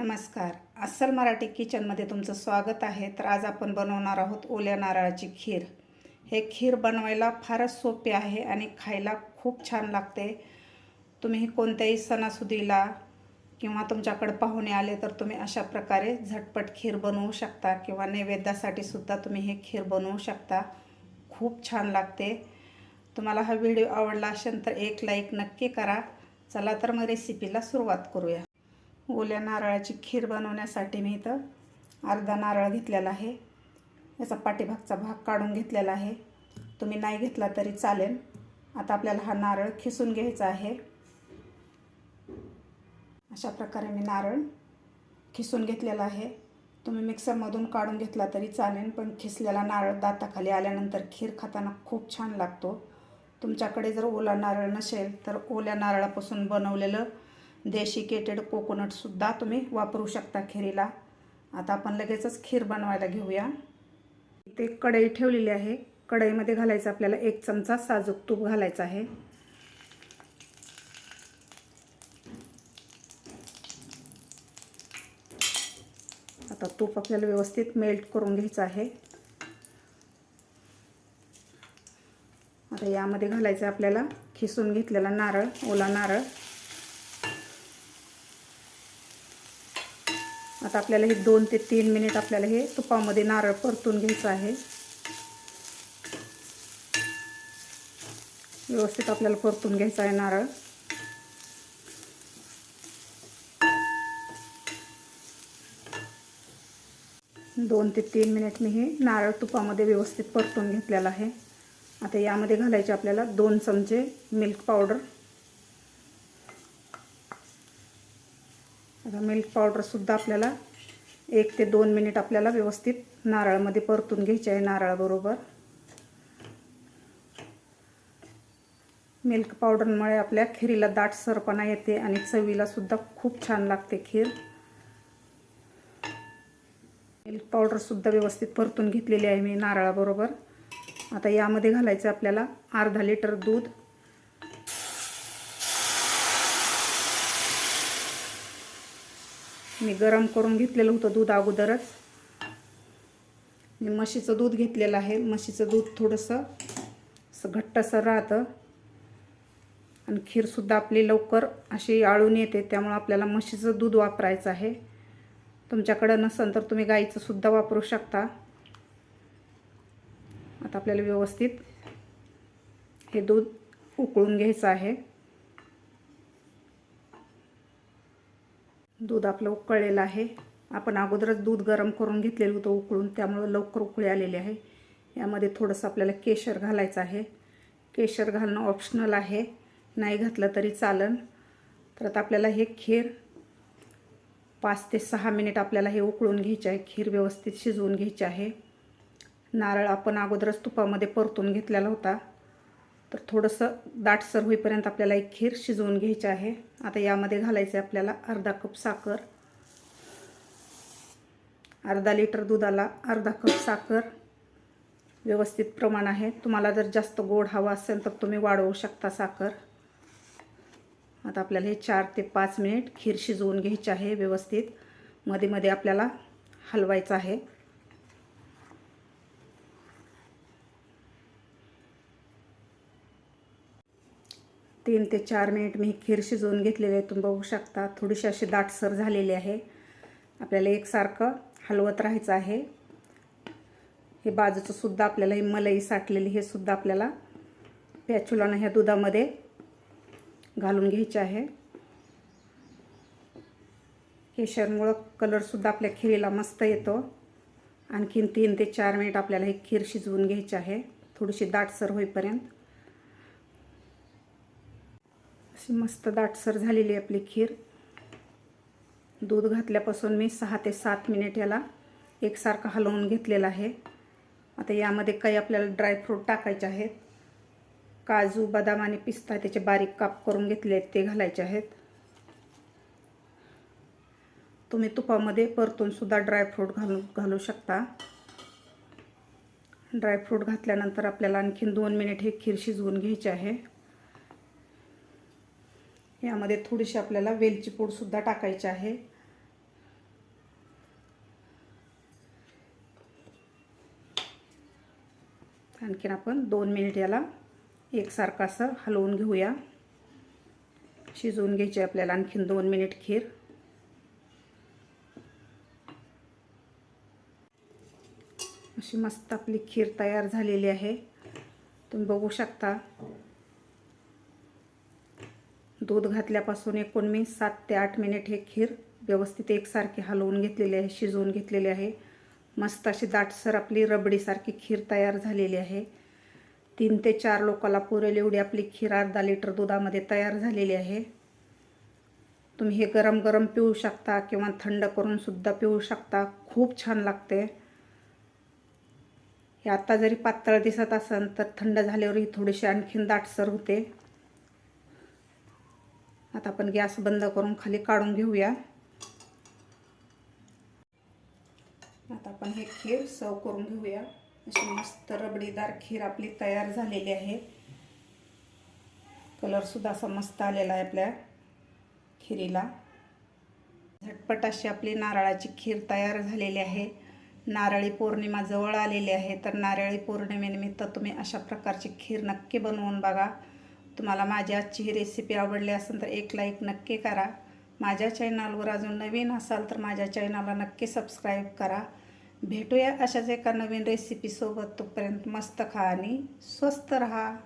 नमस्कार. अस्सल मराठी किचनमध्ये तुमचं स्वागत आहे. तर आज आपण बनवणार आहोत ओल्या नारळाची खीर. हे खीर बनवायला फारच सोपे आहे आणि खायला खूप छान लागते. तुम्ही कोणत्याही सणासुदीला किंवा तुमच्याकडे पाहुणे आले तर तुम्ही अशा प्रकारे झटपट खीर बनवू शकता किंवा नैवेद्यासाठी सुद्धा तुम्ही हे खीर बनवू शकता. खूप छान लागते. तुम्हाला हा व्हिडिओ आवडला असेल तर एक लाईक नक्की करा. चला तर मग रेसिपीला सुरुवात करूया. ओल्या नारळाची खीर बनवण्यासाठी मी इथं अर्धा नारळ घेतलेला आहे. याचा पाठीभागचा भाग काढून घेतलेला आहे. तुम्ही नाही घेतला तरी चालेल. आता आपल्याला हा नारळ खिसून घ्यायचा आहे. अशा प्रकारे मी नारळ खिसून घेतलेला आहे. तुम्ही मिक्सरमधून काढून घेतला तरी चालेल पण खिसलेला नारळ दाताखाली आल्यानंतर खीर खाताना खूप छान लागतो. तुमच्याकडे जर ओला नारळ नसेल तर ओल्या नारळापासून बनवलेलं डेशिकेटेड कोकोनटसुद्धा तुम्ही वापरू शकता खिरीला. आता आपण लगेचच खीर बनवायला घेऊया. इथे कढई ठेवलेली आहे. कढईमध्ये घालायचं आपल्याला एक चमचा साजूक तूप घालायचं आहे. आता तूप आपल्याला व्यवस्थित मेल्ट करून घ्यायचं आहे. आता यामध्ये घालायचं आपल्याला खिसून घेतलेला नारळ ओला नारळ. आता आपल्याला हे दोन ते तीन मिनिट आपल्याला हे तुपामध्ये नारळ परतून घ्यायचं आहे. व्यवस्थित आपल्याला परतून घ्यायचं आहे नारळ. दोन ते तीन मिनिट मी हे नारळ तुपामध्ये व्यवस्थित परतून घेतलेलं आहे. आता यामध्ये घालायचे आपल्याला दोन चमचे मिल्क पावडर. आता मिल्क पावडरसुद्धा आपल्याला एक ते दोन मिनिट आपल्याला व्यवस्थित नारळामध्ये परतून घ्यायचे आहे नारळाबरोबर मिल्क पावडरमुळे आपल्या खिरीला दाटसरपणा येते आणि चवीलासुद्धा खूप छान लागते खीर. मिल्क पावडरसुद्धा व्यवस्थित परतून घेतलेली आहे मी नारळाबरोबर. आता यामध्ये घालायचं आपल्याला अर्धा लिटर दूध. मी गरम करून घेतलेलं होतं दूध अगोदरच. मी म्हशीचं दूध घेतलेलं आहे. म्हशीचं दूध थोडंसं असं घट्टसर राहतं. आणि खीरसुद्धा आपली लवकर अशी आळून येते त्यामुळं आपल्याला म्हशीचं दूध वापरायचं आहे. तुमच्याकडं नसेल तर तुम्ही गाईचं सुद्धा वापरू शकता. आता आपल्याला व्यवस्थित हे दूध उकळून घ्यायचं आहे. दूध आपलं उकळलेलं आहे. आपण अगोदरच दूध गरम करून घेतलेलं होतं उकळून त्यामुळं लवकर उकळी आलेली आहे. यामध्ये थोडंसं आपल्याला केशर घालायचं आहे. केशर घालणं ऑप्शनल आहे. नाही घातलं तरी चालन. तर आता आपल्याला हे खीर पाच ते सहा मिनिट आपल्याला हे उकळून घ्यायचे आहे. खीर व्यवस्थित शिजवून घ्यायची आहे. नारळ आपण अगोदरच तुपामध्ये परतून घेतलेला होता. तर थोडंसं दाटसर होईपर्यंत आपल्याला एक खीर शिजवून घ्यायची आहे. आता यामध्ये घालायचं आहे आपल्याला अर्धा कप साखर. अर्धा लिटर दुधाला अर्धा कप साखर. व्यवस्थित प्रमाण आहे. तुम्हाला जर जास्त गोड हवा असेल तर तुम्ही वाढवू शकता साखर. आता आपल्याला हे चार ते पाच मिनिट खीर शिजवून घ्यायची आहे व्यवस्थित. मध्ये मध्ये आपल्याला हलवायचं आहे. तीन ते चार मिनिट मी खीर शिजवून घेतलेली आहे. तुम्ही बघू शकता थोडीशी अशी दाटसर झालेली आहे. आपल्याला एकसारखं हलवत राहायचं आहे. हे बाजूचं सुद्धा आपल्याला ही मलई साठलेली हे सुद्धा आपल्याला पॅचुलानं ह्या दुधामध्ये घालून घ्यायचे आहे. केशरमुळं कलरसुद्धा आपल्या खिरीला मस्त येतो. आणखीन तीन ते चार मिनिट आपल्याला ही खीर शिजवून घ्यायची आहे. थोडीशी दाटसर होईपर्यंत. अशी मस्त दाटसर झालेली आपली खीर. दूध घातल्यापासून मी सहा ते सात मिनिट याला एकसारखं हलवून घेतलेलं आहे. आता यामध्ये काही आपल्याला ड्रायफ्रूट टाकायचे आहेत. काजू बदाम आणि पिस्ता त्याचे बारीक काप करून घेतले आहेत ते घालायचे आहेत. तुम्ही तुपामध्ये परतून सुद्धा ड्रायफ्रूट घालू घालू शकता. ड्रायफ्रूट घातल्यानंतर आपल्याला आणखीन दोन मिनिट हे खीर शिजवून घ्यायची आहे. यामध्ये थोडीशी आपल्याला वेलची पूडसुद्धा टाकायची आहे. आणखीन आपण दोन मिनिट याला एकसारखं असं हलवून घेऊया. शिजवून घ्यायची आपल्याला आणखीन दोन मिनिट खीर. अशी मस्त आपली खीर तयार झालेली आहे. तुम्ही बघू शकता. दूध घातल्यापासून एकूण मी सात ते आठ मिनिट हे खीर व्यवस्थित एकसारखी हलवून घेतलेली आहे शिजवून घेतलेली आहे. मस्त अशी दाटसर आपली रबडीसारखी खीर तयार झालेली आहे. तीन ते चार लोकाला पुरेल एवढी आपली खीर अर्धा लिटर दुधामध्ये तयार झालेली आहे. तुम्ही हे गरम गरम पिऊ शकता किंवा थंड करूनसुद्धा पिऊ शकता. खूप छान लागते. हे आता जरी पातळ दिसत असेल तर थंड झाल्यावरही थोडीशी आणखीन दाटसर होते. आता आपण गॅस बंद करून खाली काढून घेऊया. आता आपण हे खीर सर्व करून घेऊया. अशी मस्त रबडीदार खीर आपली तयार झालेली आहे. कलरसुद्धा असा मस्त आलेला आहे आपल्या खिरीला. झटपट अशी आपली नारळाची खीर तयार झालेली आहे. नारळी पौर्णिमा जवळ आलेली आहे. तर नारळी पौर्णिमेनिमित्त तुम्ही अशा प्रकारची खीर नक्की बनवून बघा. तुम्हाला माझी आजची ही रेसिपी आवडली असेल तर एक लाईक नक्की करा. माझ्या चॅनलवर अजून नवीन असाल तर माझ्या चॅनलला नक्की सबस्क्राईब करा. भेटूया अशाच एका नवीन रेसिपीसोबत तोपर्यंत मस्त खा आणि स्वस्त रहा.